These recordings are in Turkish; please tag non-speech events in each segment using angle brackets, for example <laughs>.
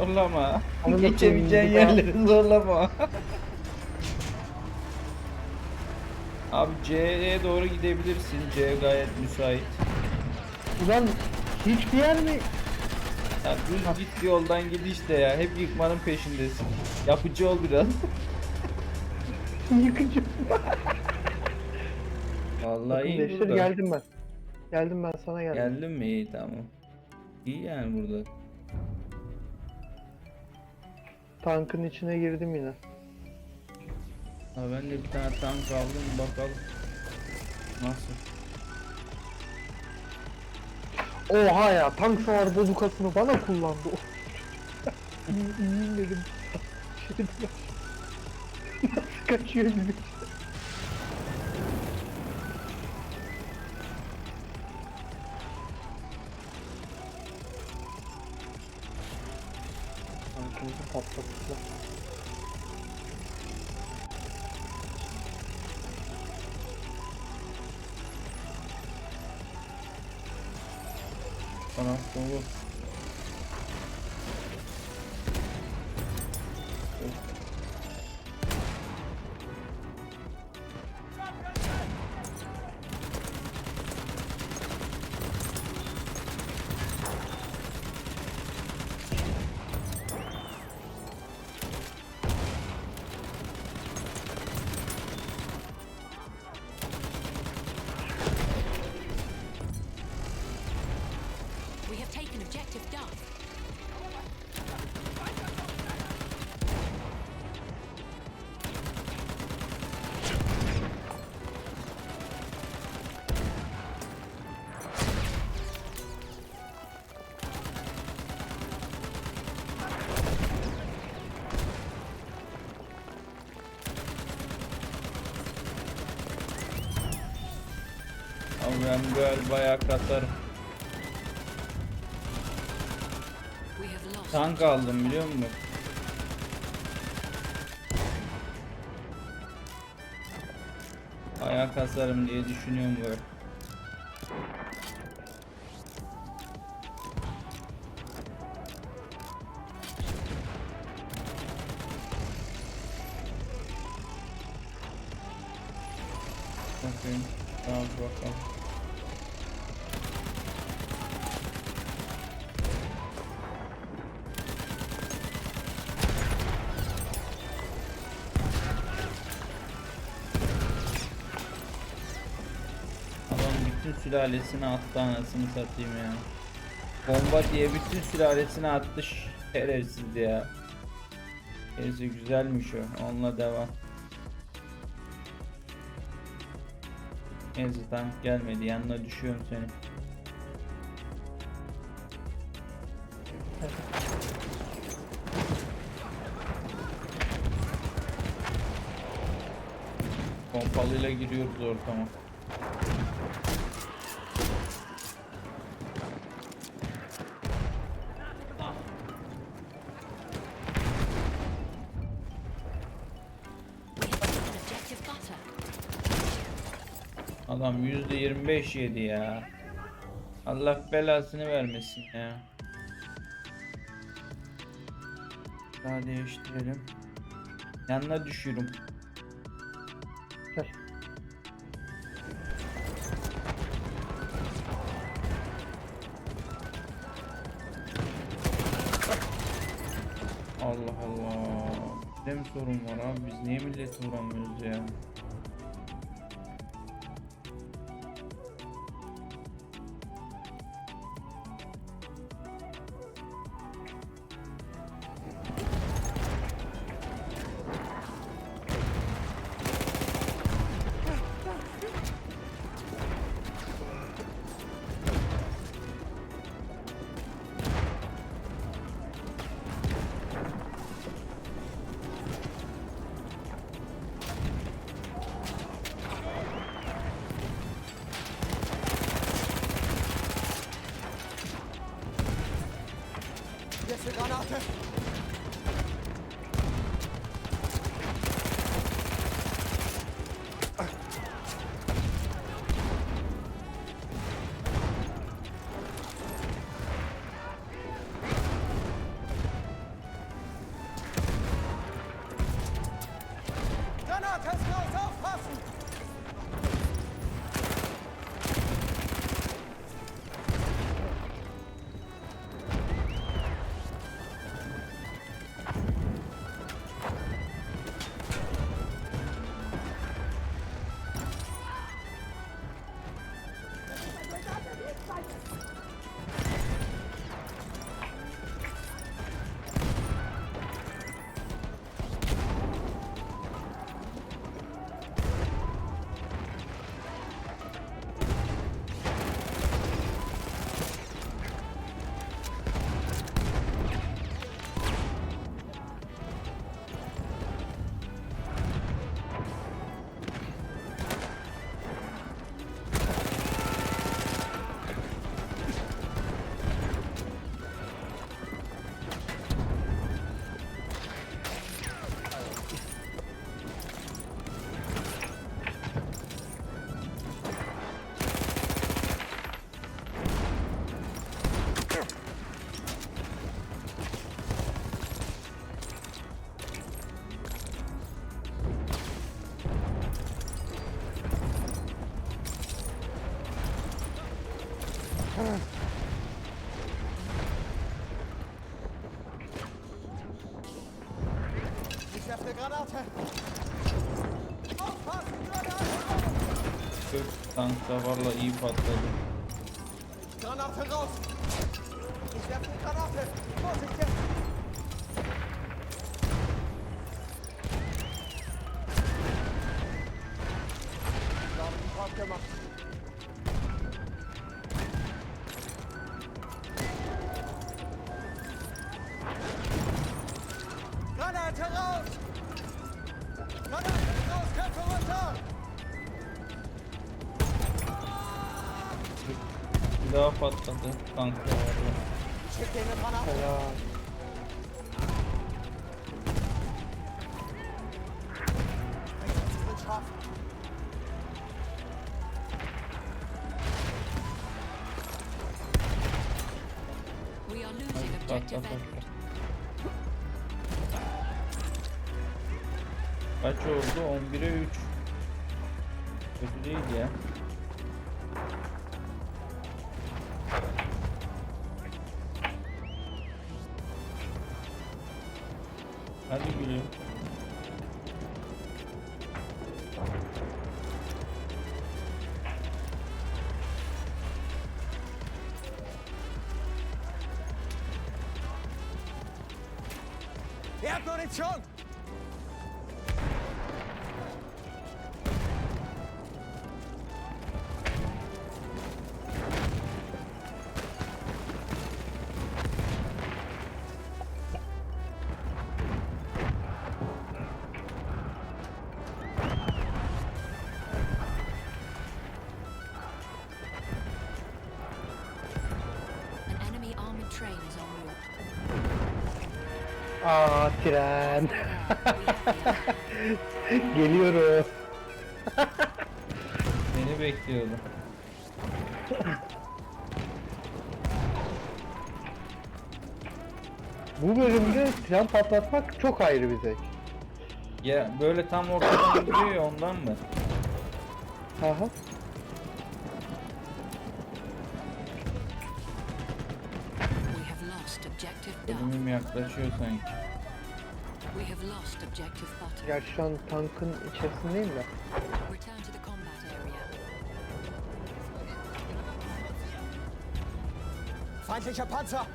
Zorlama. Koyayım, yerleri zorlama. Abi C'ye doğru gidebilirsin. C gayet müsait. Ulan hiçbir yer mi? Ya düz git yoldan git işte ya. Hep yıkmanın peşindesin. Yapıcı ol biraz. <laughs> Yıkıcı. Vallahi iyi burada. geldim ben. Geldim ben sana geldim. Geldin mi? İyi tamam. İyi yani burada. Tankın içine girdim yine. Ha ben de bir tane tank aldım bakalım. Nasıl? Oha ya tank savar bozukasını bana kullandı. <laughs> İyi- İyiyim dedim. Dedim. <laughs> Nasıl kaçıyor gibi. Bana dolu. Ben böyle bayağı katarım. We have lost. Tank aldım biliyor musun? Bayağı kasarım diye düşünüyorum böyle. Bütün sülalesini attı anasını satayım ya. Bomba diye bütün sülalesini attı şerefsiz ya. Neyse güzelmiş o. Onunla devam. Neyse tank gelmedi. Yanına düşüyorum seni. Pompalıyla giriyoruz ortama. Adam %25 yedi ya. Allah belasını vermesin ya. Daha değiştirelim. Yanına. Gel. Allah Allah. Mi sorun var abi? Biz niye millete vuramıyoruz ya? Desek anahtar. Kök tank da valla iyi patladı. Granate raus! Ich werfe eine Granate! Vorsicht jetzt! Bir daha patladı tank da valla. Schick dir eine Granate! Helal. Hadi gülüm. Ihr habt Munition! Aa tren. <laughs> Geliyorum. Seni bekliyordum. Bu bölümde tren patlatmak çok ayrı bir zevk. Ya böyle tam ortadan gidiyor ya ondan mı? Aha. Lost objective Duff. Bölümüm yaklaşıyor sanki. We have lost objective Butter. Gerçi şu an tankın içerisindeyim de. Return to the combat area. Feindlicher Panzer!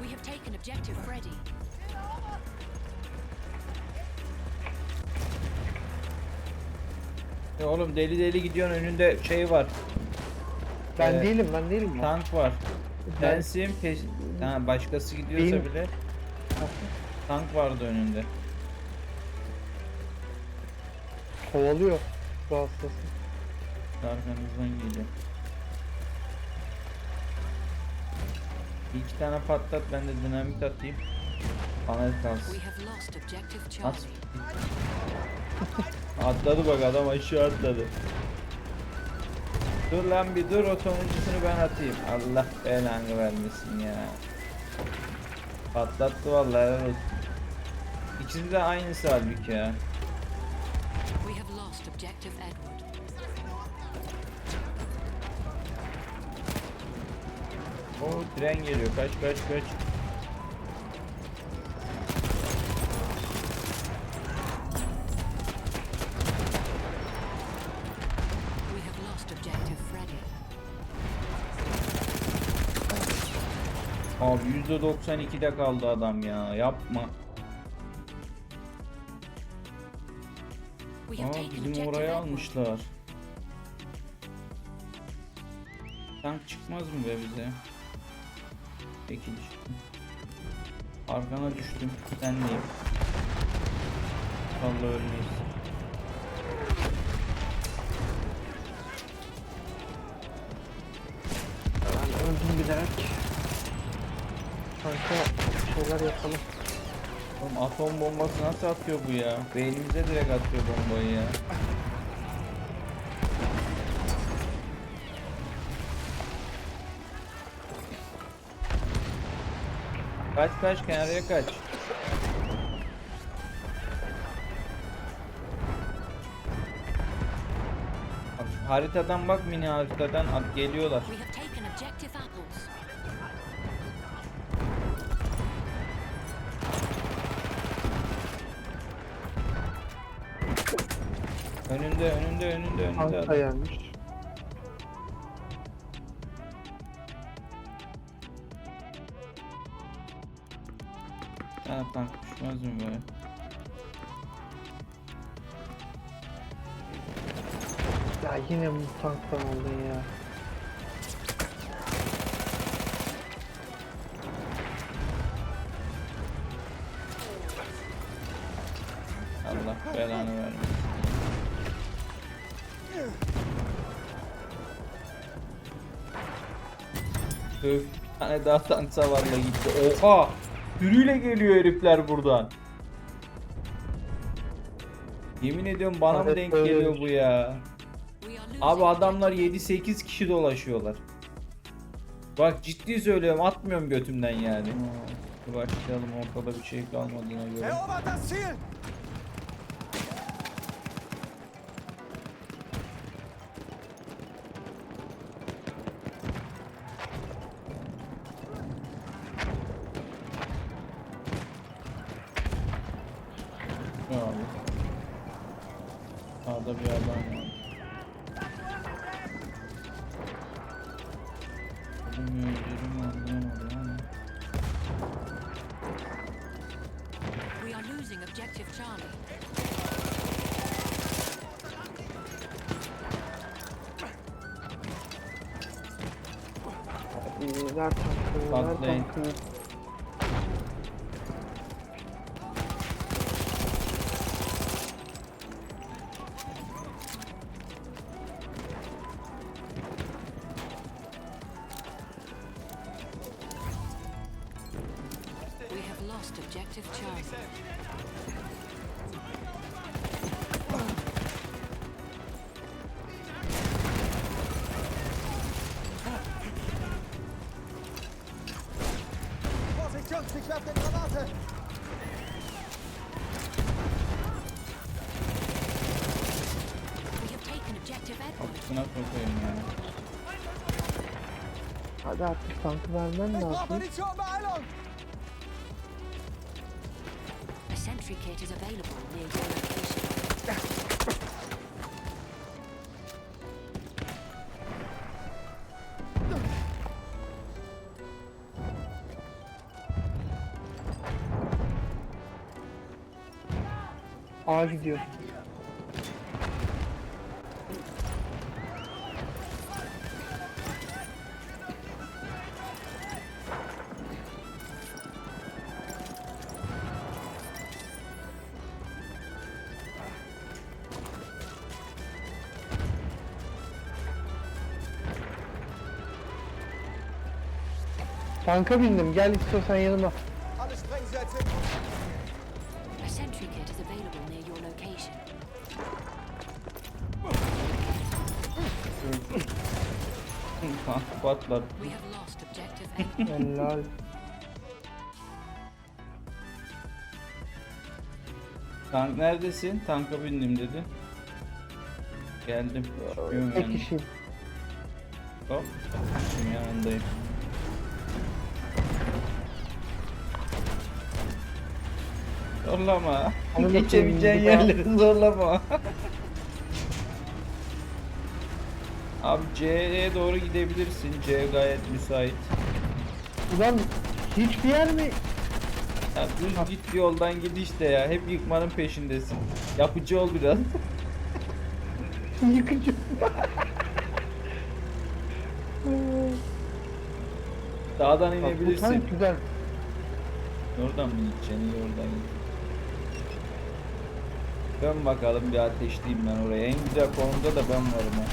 We have taken objective Freddy. Ya oğlum deli deli gidiyorsun önünde şey var. Ben Ee, değilim ben değilim ben. Tank var. Ben- Sensin peş... Ha, başkası gidiyorsa Benim- bile tank vardı önünde. Kovalıyor bu hastası. Arkamızdan geliyor. Bir iki tane patlat ben de dinamit atayım. Panel kalsın. We have lost objective Nasıl? Charlie. <laughs> Atladı bak adam aşağı atladı. Dur lan bir dur o sonuncusunu ben atayım. Allah belanı vermesin ya. Patlattı vallahi helal olsun. İkisi de aynısı halbuki ya. O tren geliyor kaç kaç kaç. Abi %92'de kaldı adam ya yapma. Aa bizim oraya almışlar. Tank çıkmaz mı be bize? Peki düştüm. Arkana düştüm. Sen neyim? Vallahi ölmeyiz. Şeyler yapalım. Oğlum atom bombası nasıl atıyor bu ya? Beynimize direkt atıyor bombayı ya. Kaç kaç kenarıya kaç. Haritadan bak mini haritadan at geliyorlar. Önünde önünde önünde. Tank adam. dayanmış. Ha tank düşmez mi böyle? Ya yine bu tanktan oldun ya. Öf bir tane daha tank savarla gitti. Oha! Sürüyle geliyor herifler buradan. Yemin ediyorum bana mı denk geliyor bu ya? Abi adamlar objective 7-8 kişi dolaşıyorlar. Bak ciddi söylüyorum atmıyorum götümden yani. Dur Başlayalım ortada bir şey kalmadığına göre. Ne abi? Sağda bir adam var. Adamı öldürüm anlayamadım ama. We are losing objective Charlie. Tankı, ver Patlayın. tankı. Charlie. Vorsicht, Jungs, ich werfe eine Granate! We have taken objective Edward. Kapısına sokayım yani. Hadi artık tankı brauche lazım. Sentry kit is available near your location. A gidiyor. Tanka bindim. Gel istiyorsan yanıma. Alle Sprengsätze! A sentry kit is available near your location. Tank patlar. We have lost objective Edward. <laughs> Helal. Tank neredesin? Tanka bindim dedi. Geldim. Çıkıyorum Tek yani. kişiyim. Hop. Şimdi yanındayım. Zorlama. Geçebileceğin yerleri zorlama. Abi C'ye doğru gidebilirsin. C gayet müsait. Ulan hiçbir yer mi? Ya düz git yoldan git işte ya. Hep yıkmanın peşindesin. Yapıcı ol biraz. <laughs> Yıkıcı. Dağdan Bak, bu inebilirsin. tank güzel. Oradan mı gideceksin? Oradan git. Dön bakalım bir ateşleyeyim ben oraya. En güzel konumda da ben varım ha.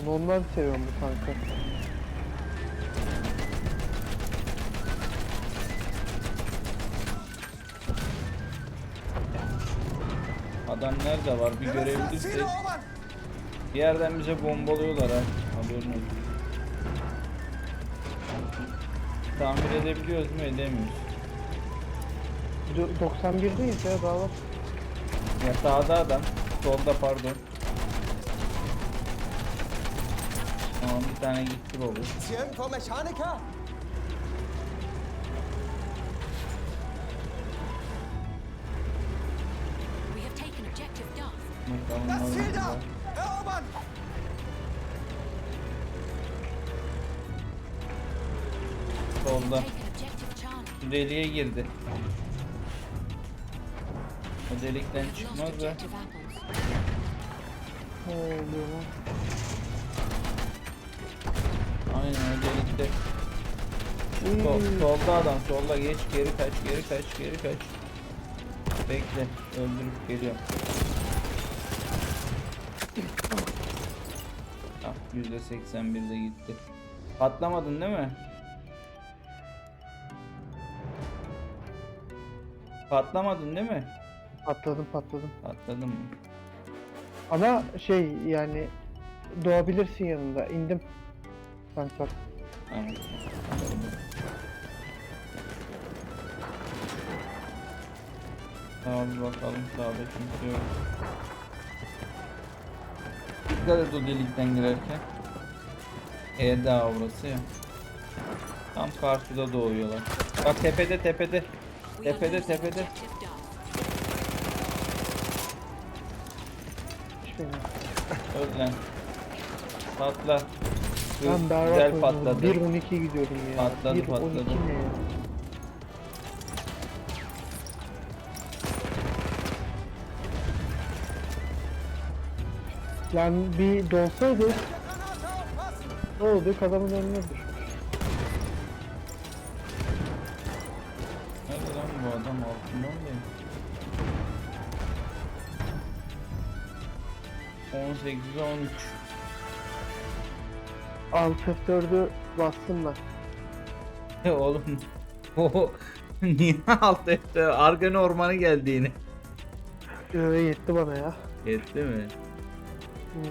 Bunu ondan seviyorum bu tankı. Adam nerede var bir görebilirsek. Bir yerden bize bombalıyorlar ha. Haberin olsun. Tamir edebiliyoruz mu edemiyoruz. Do- 91'deyiz ya daha var. Ya sağda adam. Solda pardon. Tamam bir tane gitti hier irgendwo Mechaniker? We have taken objective Duff. Bakalım Das Ziel ne da! Erobern! Solda. Taken objective Charlie. Şu deliğe girdi. O delikten çıkmaz da. Ne oluyor lan? Aynen o delikte. Sol, Uy, solda adam solda geç geri kaç geri kaç geri kaç. Bekle öldürüp geliyorum. Ah %81'de gitti. Patlamadın değil mi? Patlamadın değil mi? Patladım patladım. Patladın mı? Ama şey yani doğabilirsin yanında. İndim. Tank bak. Tamam. Sağa bir bakalım sağda kimse yok. Dikkat et o delikten girerken. E daha burası ya. Tam karşıda doğuyorlar. Bak tepede tepede. Tepede tepede. Öl lan. Patla. Berbat güzel oynadım. patladı. 1-12 gidiyorum ya. Patladı, 1-12 patladı. ne ya? Lan bir dolsaydı ne oldu? Adamın önüne düşmüş. 18'e 13. Alt F4'ü bastım ben. E oğlum. <laughs> O niye alt etti? Argani ormanı geldi yine. Öyle yetti bana ya. Yetti mi?